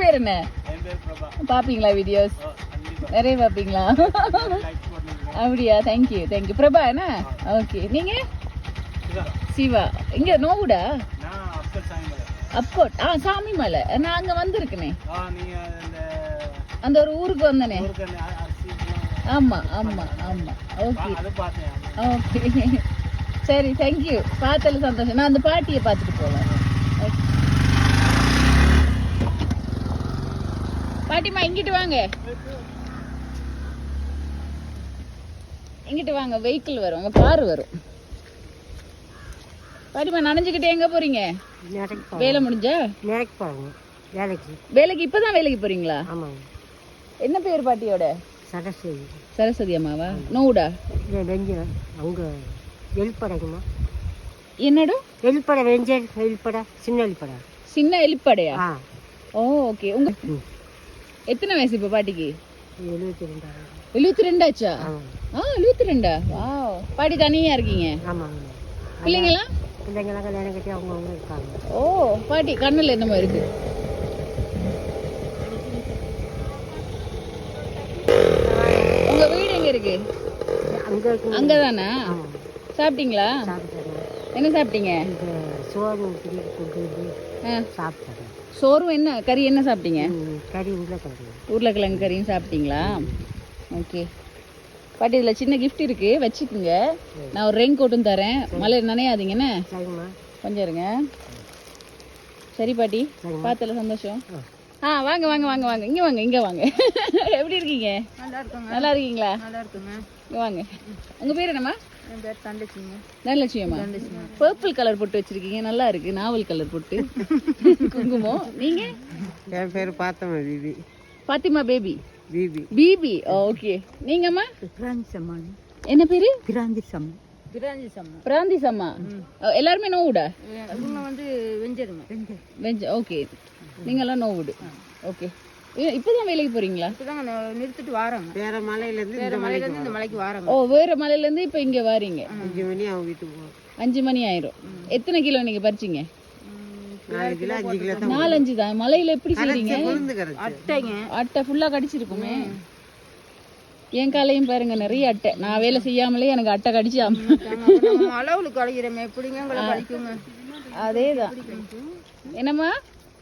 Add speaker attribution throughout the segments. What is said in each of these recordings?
Speaker 1: பேர் என்ன? பாப்பீங்களா வீடியோஸ் நிறைய பாப்பீங்களா? அப்படியா தேங்க்யூ தேங்க்யூ பிரபா என்ன? ஓகே நீங்க? சிவா. இங்க நோவுடா? அப்போட் ஆ சாமி மலை நான் அங்க வந்திருக்கனே. அந்த ஒரு ஊருக்கு வந்தனே. ஆமா ஆமா ஆமா. ஓகே ஓகே சரி தேங்க்யூ பார்த்தல சந்தோஷம். நான் அந்த பாட்டியை பார்த்துட்டு போவேன். பாட்டிமா இங்கிட்டு வாங்க. இங்கிட்டு வாங்க வெஹிக்கிள் வரும் உங்க கார் வரும். பாட்டிமா நனைஞ்சுக்கிட்டே எங்க போறீங்க? வேலை முடிஞ்சா?
Speaker 2: வேலைக்கு வேலைக்கு.
Speaker 1: வேலைக்கு இப்பதான் வேலைக்கு போறீங்களா?
Speaker 2: ஆமாங்க.
Speaker 1: என்ன பேர் பாட்டியோட?
Speaker 2: சரஸ்வதி.
Speaker 1: சரஸ்வதி அம்மாவா? நோவுடா
Speaker 2: இல்லை வெஞ்ச அங்கே வெளிப்படைக்குமா
Speaker 1: என்னடா?
Speaker 2: வெளிப்படை வெஞ்சல் வெளிப்படை சின்ன வெளிப்படை
Speaker 1: சின்ன எலிப்படையா?
Speaker 2: ஆ.
Speaker 1: ஓ ஓகே உங்க. எத்தனை வயசு இப்ப பாட்டிக்கு?
Speaker 2: எழுபத்தி
Speaker 1: ரெண்டாச்சா ஆ எழுபத்தி ரெண்டா வா பாட்டி தனியா இருக்கீங்க?
Speaker 2: ஆமாங்க.
Speaker 1: பிள்ளைங்களாம்
Speaker 2: பிள்ளைங்களாம் கல்யாணம் கட்டி அவங்கவுங்க இருக்காங்க.
Speaker 1: ஓ பாட்டி கண்ணுல என்னமோ இருக்கு. உங்க வீடு எங்க இருக்கு?
Speaker 2: அங்கே இருக்கு.
Speaker 1: அங்கதானா?
Speaker 2: ஆமாம்
Speaker 1: சாப்பிட்டீங்களா? என்ன சாப்பிட்டீங்க?
Speaker 2: சோறு சாப்பிட்டேன்
Speaker 1: சோறும் என்ன? கறி என்ன சாப்பிட்டீங்க?
Speaker 2: கறி உருளைக்கிழங்கு.
Speaker 1: உருளைக்கிழங்கு கறியும் சாப்பிட்டீங்களா? ஓகே. பாட்டி இதுல சின்ன gift இருக்கு. வச்சுக்குங்க. நான் ஒரு ரெயின் கோட்டும் தரேன் மழை நனையாதீங்கன்னு
Speaker 2: சரிம்மா.
Speaker 1: கொஞ்சம் இருங்க. சரி பாட்டி. பார்த்தல சந்தோஷம்.
Speaker 2: ஆ.
Speaker 1: வாங்க வாங்க வாங்க வாங்க. இங்க வாங்க இங்க வாங்க. எப்படி இருக்கீங்க?
Speaker 2: நல்லா இருக்குங்க
Speaker 1: நல்லா இருக்கீங்களா?
Speaker 2: நல்லா இருக்குங்க
Speaker 1: இங்க வாங்க. உங்க பேர் என்னம்மா? தனலட்சுமியம்மா பர்பிள் கலர் போட்டு வச்சிருக்கீங்க. நல்லா இருக்கு. நாவல் கலர் போட்டு. குங்குமம். நீங்க?
Speaker 2: என் பேர் பார்த்தம்மா பிபி.
Speaker 1: பாத்திமா பேபி?
Speaker 2: பிபி.
Speaker 1: பிபி. ஓகே. நீங்கம்மா?
Speaker 2: பிராந்தி சம்மான்
Speaker 1: என்ன பேரு?
Speaker 2: பிராந்தி சம் பிராந்தி சம்மா
Speaker 1: பிராந்தி சம்மா எல்லாருமே நோவுடா?
Speaker 2: வந்து வெஞ்சருங்க வெஞ்சர்
Speaker 1: வெஜ் ஓகே. நீங்கெல்லாம் நோவுடு. ஓகே. இப்போதான் வேலைக்கு போறீங்களா?
Speaker 2: நிறுத்திட்டு வாரோங்க. வேற மலையிலேருந்து வேற மலையிலேருந்து இந்த மலைக்கு வாரோங்க.
Speaker 1: ஓ வேற மலையில இருந்து இப்போ இங்க வாரீங்க?
Speaker 2: அஞ்சு மணி அவங்க வீட்டுக்கு
Speaker 1: அஞ்சு மணி ஆயிரும். எத்தனை கிலோ நீங்க பறிச்சீங்க? நாலஞ்சு தான். மலையில எப்படி செய்றீங்க?
Speaker 2: அட்டைங்க.
Speaker 1: அட்டை ஃபுல்லா கடிச்சிருக்குமே. என் காலையும் பாருங்க நிறைய அட்டை. நான் வேலை செய்யாமலே எனக்கு அட்டை கடிச்சு
Speaker 2: அளவுல கழிக்கிறோமே எப்படிங்க
Speaker 1: அதேதான். என்னம்மா?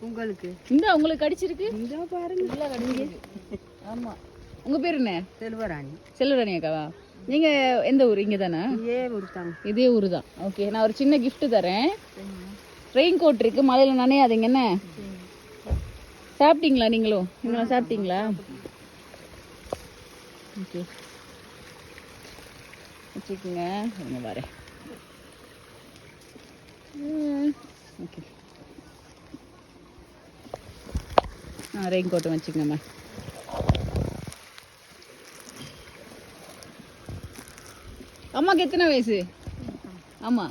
Speaker 2: உங்களுக்கு?
Speaker 1: இந்த உங்களுக்கு கடிச்சிருக்கு. பாருங்க. நல்லா கடிச்சிருக்கு. ஆமா. உங்க பேர் என்ன?
Speaker 2: செல்வராணி.
Speaker 1: செல்வராணி அக்காவா? நீங்க எந்த ஊர்? இங்க தானே
Speaker 2: ஏ கொடுத்தாங்க
Speaker 1: இதே ஊர் தான். ஓகே நான் ஒரு சின்ன gift தரேன். ரெயின் கோட் இருக்கு மழையில நனையாதீங்க என்ன? சாப்பிட்டீங்களா நீங்களும் நீங்களும் சாப்பிட்டீங்களா? ஓகே வச்சுக்கோங்க. வரேன் ஓகே ஆ ரெயின் கோட்டும் வச்சுக்கோங்கம்மா அம்மாக்கு எத்தனை வயசு? ஆமா.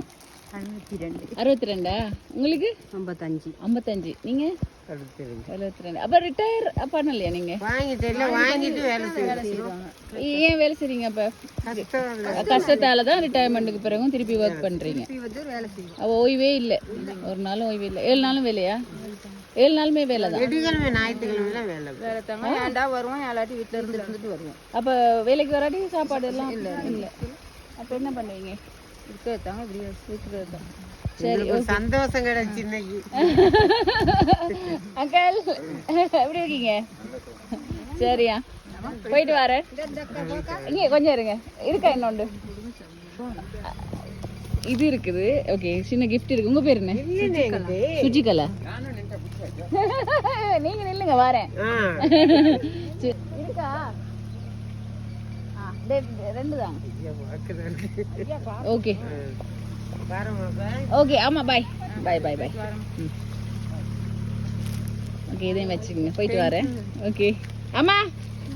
Speaker 2: அறுபத்தி ரெண்டு.
Speaker 1: அறுபத்தி ரெண்டா? உங்களுக்கு?
Speaker 2: ஐம்பத்தஞ்சு.
Speaker 1: ஐம்பத்தஞ்சு. நீங்க?
Speaker 2: அறுபத்தி ரெண்டு.
Speaker 1: எழுபத்தி ரெண்டு. அப்ப ரிட்டையர் பண்ணலையா நீங்க?
Speaker 2: வாங்கிட்டு இல்லை வாங்கிட்டு வேலை செய்வாங்க.
Speaker 1: ஏன் வேலை செய்றீங்க அப்ப? கஷ்டத்தால தான் ரிட்டையர்மெண்ட்டுக்கு பிறகும் திருப்பி ஒர்க் பண்றீங்க.
Speaker 2: வந்து வேலை செய்வோம்.
Speaker 1: அவ ஓய்வே இல்லை. ஒரு நாளும் ஓய்வே இல்லை. ஏழு நாளும் வேலையா? ஏழு நாளுமே வேலை தான்.
Speaker 2: வெடிக்கிழமை ஞாயிற்றுக்கிழமை வேலை. வேலை தாங்க ஏன்டா வருவோம்? எல்லாத்தையும் வீட்டில் இருந்து இருந்துட்டு வருவோம்.
Speaker 1: அப்ப வேலைக்கு வராட்டி சாப்பாடு எல்லாம்? இல்ல இல்ல. அப்ப என்ன பண்ணுவீங்க?
Speaker 2: இருக்கிறது தாங்க இப்படி
Speaker 1: இருக்கிறது தான். சரி
Speaker 2: சந்தோஷம் கிடைச்சு இன்னைக்கு.
Speaker 1: அங்கிள் எப்படி இருக்கீங்க? சரியா. போயிட்டு வரேன் இங்க கொஞ்சம் இருங்க. இருக்கா இன்னொன்று? இது இருக்குது. ஓகே சின்ன கிஃப்ட் இருக்கு. உங்க பேர் என்ன? சுஜிகலா? நீங்க நில்லுங்க வரேன். இருக்கா? ஆ, டே- ரெண்டு தான். ஓகே. ஓகே ஆமா பாய் பாய் பாய் பாய் ஓகே இதையும் வச்சுக்கோங்க. போயிட்டு வரேன். ஓகே. அம்மா!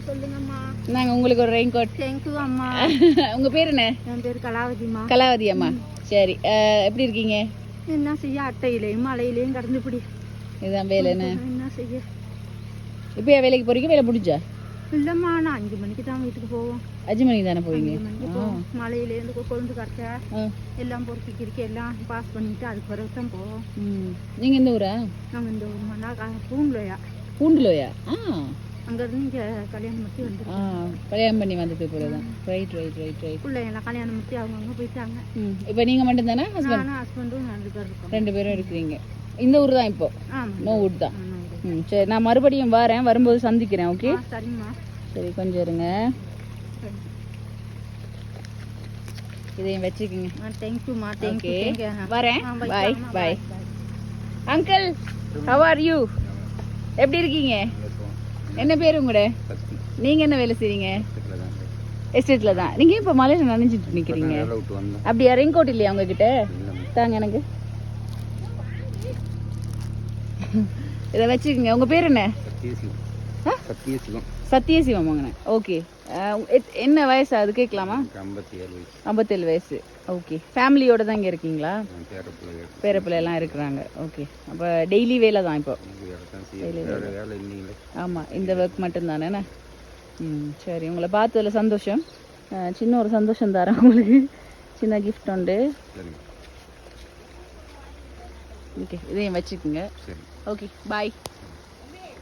Speaker 2: சொல்லுங்கம்மா.
Speaker 1: நாங்க உங்களுக்கு ஒரு ரெயின் கோட்
Speaker 2: தேங்க்யூ அம்மா.
Speaker 1: உங்க பேர் என்ன?
Speaker 2: என் பேர் கலாவதிம்மா.
Speaker 1: கலாவதி அம்மா. சரி அஹ், எப்படி இருக்கீங்க?
Speaker 2: என்ன செய்ய அட்டையிலையும் மலையிலையும் கடந்து பிடி
Speaker 1: இதுதான் வேலை என்ன?
Speaker 2: என்ன செய்ய?
Speaker 1: இப்பயா வேலைக்கு போறீங்க? வேலை முடிஞ்சா?
Speaker 2: இல்லம்மா நான் அஞ்சு மணிக்கு தான் வீட்டுக்கு போவோம்.
Speaker 1: அஞ்சு மணிக்கு தானே போவீங்க?
Speaker 2: மலையிலேருந்து கொழுந்து
Speaker 1: ஆ.
Speaker 2: எல்லாம் பொறுக்கி கிறுக்கி எல்லாம் பாஸ் பண்ணிட்டு அதுக்கு பிறகு தான் போவோம்.
Speaker 1: ம். நீங்க எந்த ஊரா?
Speaker 2: நாங்கள் இந்த மணி நேரம் பூன்லையா
Speaker 1: பூண்டுலோயா. ஆ.
Speaker 2: அங்கேருந்து இங்கே கல்யாணம் முத்தி வந்து
Speaker 1: ஆ. கல்யாணம் பண்ணி வந்தது போல தான். ரைட் ரைட் ரைட் ரைட்
Speaker 2: பிள்ளைங்களாம் கல்யாணம் முத்தி அவங்கவுங்க போயிட்டாங்க.
Speaker 1: ம். இப்போ நீங்கள் மட்டும்தானே ஹஸ்பண்ட்
Speaker 2: ஹஸ்பண்டும் ரெண்டு பேர் இருக்கோம்.
Speaker 1: ரெண்டு பேரும் இருக்கிறீங்க. இந்த ஊர் தான் இப்போ. நோ வுட் தான். ம் சரி நான் மறுபடியும் வரேன். வரும்போது சந்திக்கிறேன் ஓகே?
Speaker 2: சரிம்மா.
Speaker 1: சரி கொஞ்சம் இருங்க. இதையும் வச்சுக்கோங்க.
Speaker 2: தேங்க்யூம்மா தேங்க்யூ
Speaker 1: வரேன். Bye? Bye. Uncle how are you எப்படி இருக்கீங்க? என்ன பேர் உங்களோட? நீங்க என்ன வேலை செய்றீங்க? எஸ்டேட்ல தான். நீங்க இப்ப மலையில நனைஞ்சிட்டு நிக்கிறீங்க? அப்படியா? ரெயின்கோட் இல்லையா உங்ககிட்ட? தாங்க எனக்கு. இதை வச்சுக்கோங்க. உங்க பேர் என்ன? சத்யசிவம். வாங்கினேன். ஓகே. என்ன வயசு? அது கேட்கலாமா? ஐம்பத்தேழு வயசு. ஓகே. ஃபேமிலியோட தான் இங்கே இருக்கீங்களா? பேரப்பிள்ளை எல்லாம் இருக்கிறாங்க. ஓகே. அப்போ டெய்லி வேலை தான் இப்போ. ஆமாம் இந்த ஒர்க் மட்டும்தானே ம் சரி. உங்களை பார்த்ததுல சந்தோஷம். சின்ன ஒரு சந்தோஷம் தரேன் உங்களுக்கு. சின்ன கிஃப்ட் உண்டு. ஓகே. இதையும் வச்சுக்கோங்க. Okay bye